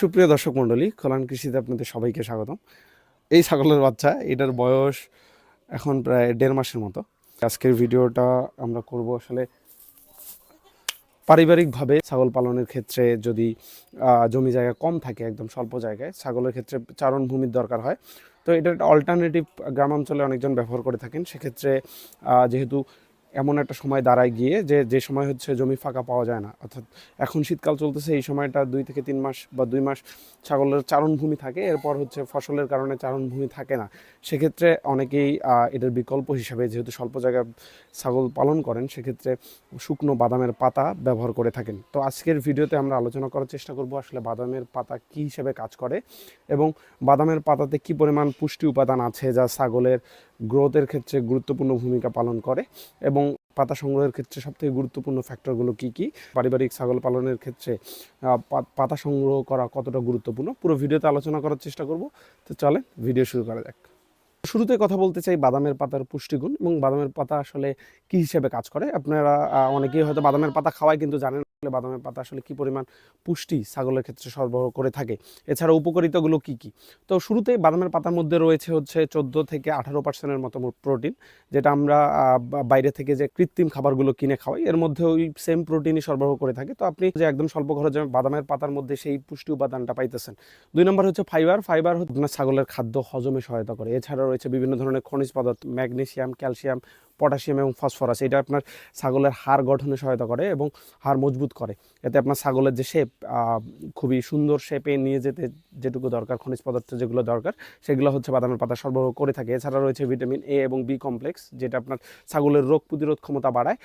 সুপ্রিয় দর্শক মণ্ডলী, কল্যাণ কৃষিতে আপনাদের সবাইকে স্বাগতম। এই ছাগলের বাচ্চা, এটার বয়স এখন প্রায় দেড় মাসের মতো। আজকের ভিডিওটা আমরা করব আসলে পারিবারিকভাবে ছাগল পালনের ক্ষেত্রে যদি জমি জায়গা কম থাকে, একদম স্বল্প জায়গায়, ছাগলের ক্ষেত্রে চারণ ভূমির দরকার হয়। তো এটা একটা অল্টারনেটিভ গ্রামাঞ্চলে অনেকজন ব্যবহার করে থাকেন। সেক্ষেত্রে যেহেতু এমন একটা সময় দাঁড়ায় গিয়ে যে যে সময় হচ্ছে জমি ফাঁকা পাওয়া যায় না। অর্থাৎ এখন শীতকাল চলতেছে, এই সময়টা দুই থেকে তিন মাস বা দুই মাস ছাগলের চারণভূমি থাকে, এরপর হচ্ছে ফসলের কারণে চারণভূমি থাকে না। সেক্ষেত্রে অনেকেই এটার বিকল্প হিসাবে যেহেতু স্বল্প জায়গায় ছাগল পালন করেন, সেক্ষেত্রে শুকনো বাদামের পাতা ব্যবহার করে থাকেন। তো আজকের ভিডিওতে আমরা আলোচনা করার চেষ্টা করব আসলে বাদামের পাতা কী হিসেবে কাজ করে এবং বাদামের পাতাতে কী পরিমাণ পুষ্টি উপাদান আছে যা ছাগলের গ্রোথের ক্ষেত্রে গুরুত্বপূর্ণ ভূমিকা পালন করে এবং পাতা সংগ্রহের ক্ষেত্রে সবথেকে গুরুত্বপূর্ণ ফ্যাক্টরগুলো কী কী? পারিবারিক ছাগল পালনের ক্ষেত্রে পাতা সংগ্রহ করা কতটা গুরুত্বপূর্ণ? পুরো ভিডিওতে আলোচনা করার চেষ্টা করব। তো চলে ভিডিও শুরু করা যাক। শুরুতে কথা বলতে চাই বাদামের পাতার পুষ্টিগুণ এবং বাদামের পাতা আসলে কি হিসেবে কাজ করে? আপনারা অনেকেই হয়তো বাদামের পাতা খাওয়ায় কিন্তু জানেন বাদামের পাতা আসলে কি পরিমাণ পুষ্টি ছাগলের ক্ষেত্রে সরবরাহ করে থাকে? এছাড়া উপকারিতাগুলো কি কি? তো শুরুতে বাদামের পাতার মধ্যে রয়েছে হচ্ছে চোদ্দ থেকে আঠারো পার্সেন্টের মতো প্রোটিন যেটা আমরা বাইরে থেকে যে কৃত্রিম খাবারগুলো কিনে খাওয়াই, এর মধ্যে ওই সেম প্রোটিনই সরবরাহ করে থাকে। তো আপনি যে একদম স্বল্প খরচে বাদামের পাতার মধ্যে সেই পুষ্টি উপাদানটা পাইতেছেন। দুই নম্বর হচ্ছে ফাইবার ফাইবার হচ্ছে আপনার ছাগলের খাদ্য হজমে সহায়তা করে। এছাড়া রয়েছে বিভিন্ন ধরনের খনিজ পদার্থ ম্যাগনেশিয়াম ক্যালসিয়াম পটাশিয়াম এবং ফসফরাস, এটা আপনার ছাগলের হাড় গঠনে সহায়তা করে এবং হাড় মজবুত করে। এতে আপনার ছাগলের যে শেপ খুবই সুন্দর শেপে নিয়ে যেতে যেটুকু দরকার, খনিজ পদার্থ যেগুলো দরকার, সেগুলো হচ্ছে বাদামের পাতা সরবরাহ করে থাকে। এছাড়া রয়েছে ভিটামিন এ এবং বি কমপ্লেক্স যেটা আপনার ছাগলের রোগ প্রতিরোধ ক্ষমতা বাড়ায়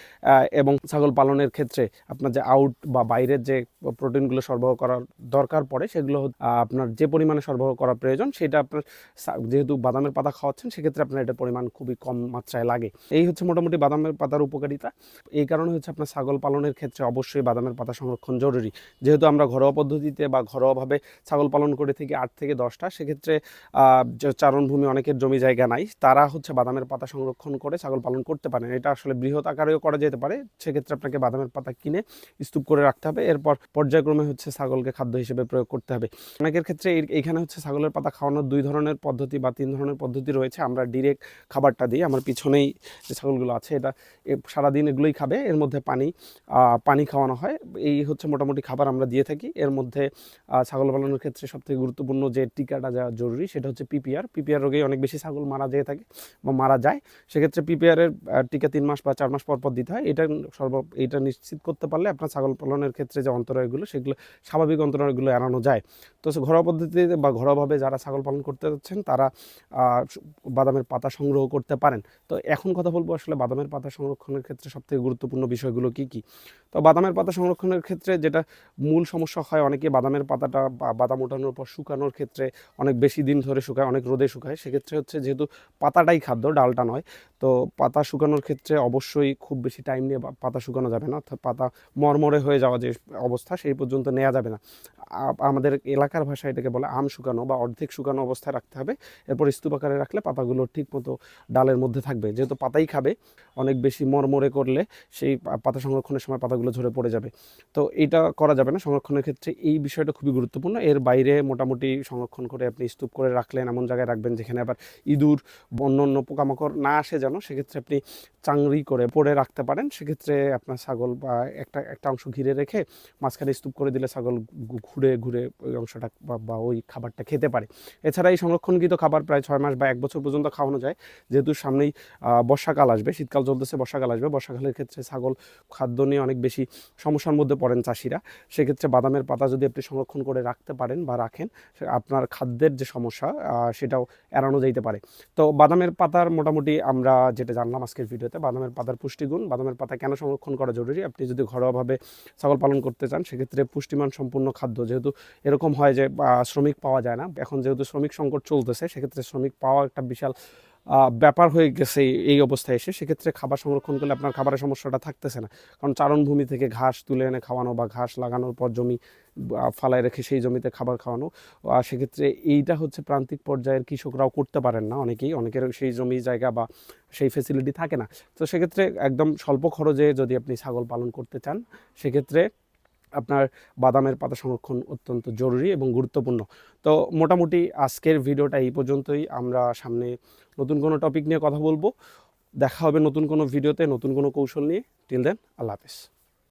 এবং ছাগল পালনের ক্ষেত্রে আপনার যে আউট বা বাইরের যে প্রোটিনগুলো সরবরাহ করার দরকার পড়ে, সেগুলো আপনার যে পরিমাণে সরবরাহ করা প্রয়োজন, সেটা আপনার যেহেতু বাদামের পাতা খাওয়াচ্ছেন, সেক্ষেত্রে আপনার এটার পরিমাণ খুবই কম মাত্রায় লাগে। এই হচ্ছে মোটামুটি বাদামের পাতার উপকারিতা। এই কারণে হচ্ছে আপনার ছাগল পালনের ক্ষেত্রে অবশ্যই বাদামের পাতা সংরক্ষণ জরুরি। যেহেতু আমরা ঘরোয়া পদ্ধতিতে বা ঘরোয়াভাবে ছাগল পালন করে থাকি আট থেকে দশটা, সেক্ষেত্রে চারণভূমি অনেকের জমি জায়গা নাই। তারা হচ্ছে বাদামের পাতা সংরক্ষণ করে ছাগল পালন করতে পারেন। এটা আসলে বৃহৎ আকারেও করা যেতে পারে। সেক্ষেত্রে আপনাকে বাদামের পাতা কিনে স্তূপ করে রাখতে হবে। এরপর পর্যায়ক্রমে হচ্ছে ছাগলকে খাদ্য হিসেবে প্রয়োগ করতে হবে। অনেকের ক্ষেত্রে এই- এইখানে হচ্ছে ছাগলের পাতা খাওয়ানোর দুই ধরনের পদ্ধতি বা তিন ধরনের পদ্ধতি রয়েছে। আমরা ডিরেক্ট খাবারটা দিই। আমার পিছনেই যে ছাগলগুলো আছে, এটা সারাদিন এগুলোই খাবে। এর মধ্যে পানি পানি খাওয়ানো হয়। এই হচ্ছে মোটামুটি খাবার আমরা দিয়ে থাকি। এর মধ্যে ছাগল পালনের ক্ষেত্রে সবথেকে গুরুত্বপূর্ণ যে টিকাটা যা জরুরি, সেটা হচ্ছে পিপিআর। পিপিআর রোগে অনেক বেশি ছাগল মারা যেয়ে থাকে বা মারা যায়। সেক্ষেত্রে পিপিআরের টিকা তিন মাস বা চার মাস পর পর দিতে হয়। এটা সর্ব, এটা নিশ্চিত করতে পারলে আপনার ছাগল পালনের ক্ষেত্রে যে অন্তরায়গুলো, সেগুলো, স্বাভাবিক অন্তরায়গুলো এড়ানো যায়। তো ঘরোয়া পদ্ধতিতে বা ঘরোয়াভাবে যারা ছাগল পালন করতে যাচ্ছেন, তারা বাদামের পাতা সংগ্রহ করতে পারেন। তো এখন কথা বলব আসলে বাদামের পাতা সংরক্ষণের ক্ষেত্রে সবথেকে গুরুত্বপূর্ণ বিষয়গুলো কি কি? তো বাদামের পাতা সংরক্ষণের ক্ষেত্রে যেটা মূল সমস্যা হয়, অনেকে বাদামের পাতাটা বাদাম ওঠানোর পর শুকানোর ক্ষেত্রে অনেক বেশি দিন ধরে শুকায়, অনেক রোদে শুকায়। সেক্ষেত্রে হচ্ছে যেহেতু পাতাটাই খাদ্য, ডালটা নয়, তো পাতা শুকানোর ক্ষেত্রে অবশ্যই খুব বেশি টাইম নিয়ে পাতা শুকানো যাবে না। অর্থাৎ পাতা মরমরে হয়ে যাওয়া যে অবস্থা, সেই পর্যন্ত নেওয়া যাবে না। আমাদের এলাকার ভাষায় এটাকে বলে আম শুকানো বা অর্ধেক শুকানো অবস্থায় রাখতে হবে। এরপর স্তূপ আকারে রাখলে পাতাগুলো ঠিক মতো ডালের মধ্যে থাকবে। যেহেতু পাতাই খাবে অনেক বেশি মরমরে করলে সেই পাতা সংরক্ষণের সময় পাতাগুলো ঝরে পড়ে যাবে। তো এটা করা যাবে না সংরক্ষণের ক্ষেত্রে এই বিষয়টা খুবই গুরুত্বপূর্ণ। এর বাইরে মোটামুটি সংরক্ষণ করে আপনি স্তূপ করে রাখলেন এমন জায়গায় রাখবেন যেখানে আবার ইঁদুর অন্য অন্য পোকামাকড় না আসে যেন সেক্ষেত্রে আপনি চাংড়ি করে পরে রাখতে পারেন। সেক্ষেত্রে আপনার ছাগল বা একটা একটা অংশ ঘিরে রেখে মাঝখানে স্তূপ করে দিলে ছাগল ঘুরে ঘুরে ওই অংশটা বা- ওই খাবারটা খেতে পারে। এছাড়া এই সংরক্ষণকৃত খাবার প্রায় ছয় মাস বা এক বছর পর্যন্ত খাওয়ানো যায়। যেহেতু সামনেই আহ, বর্ষাকাল আসবে, শীতকাল চলতেছে, বর্ষাকাল আসবে। বর্ষাকালের ক্ষেত্রে ছাগল খাদ্য নিয়ে অনেক বেশি সমস্যার মধ্যে পড়েন চাষিরা। সেক্ষেত্রে বাদামের পাতা যদি আপনি সংরক্ষণ করে রাখতে পারেন বা রাখেন আপনার খাদ্যের যে সমস্যা সেটাও এড়ানো যাইতে পারে। তো বাদামের পাতার মোটামুটি আমরা যেটা জানলাম আজকের ভিডিওতে, বাদামের পাতার পুষ্টিগুণ, বাদামের পাতা কেন সংরক্ষণ করা জরুরি? আপনি যদি ঘরোয়াভাবে ছাগল পালন করতে চান, সেক্ষেত্রে পুষ্টিমান সম্পূর্ণ খাদ্য। যেহেতু এরকম হয় যে শ্রমিক পাওয়া যায় না, এখন যেহেতু শ্রমিক সংকট চলতেছে, সেক্ষেত্রে শ্রমিক পাওয়া একটা বিশাল ব্যাপার হয়ে গেছে এই- অবস্থায় এসে। সেক্ষেত্রে খাবার সংরক্ষণ করলে আপনার খাবারের সমস্যাটা থাকতেছে না। কারণ চারণভূমি থেকে ঘাস তুলে এনে খাওয়ানো বা ঘাস লাগানোর পর জমি ফালায় রেখে সেই জমিতে খাবার খাওয়ানো সেক্ষেত্রে এইটা হচ্ছে প্রান্তিক পর্যায়ের কৃষকরাও করতে পারেন না অনেকেই। অনেকের সেই জমি জায়গা বা সেই ফেসিলিটি থাকে না। তো সেক্ষেত্রে একদম স্বল্প খরচে যদি আপনি ছাগল পালন করতে চান, সেক্ষেত্রে আপনার বাদামের পাতা সংরক্ষণ অত্যন্ত জরুরি এবং গুরুত্বপূর্ণ। তো মোটামুটি আজকের ভিডিওটা এই পর্যন্তই। আমরা সামনে নতুন কোনো টপিক নিয়ে কথা বলব। দেখা হবে নতুন কোনো ভিডিওতে, নতুন কোনো কৌশল নিয়ে। টিল দেন আল্লাহ হাফেজ।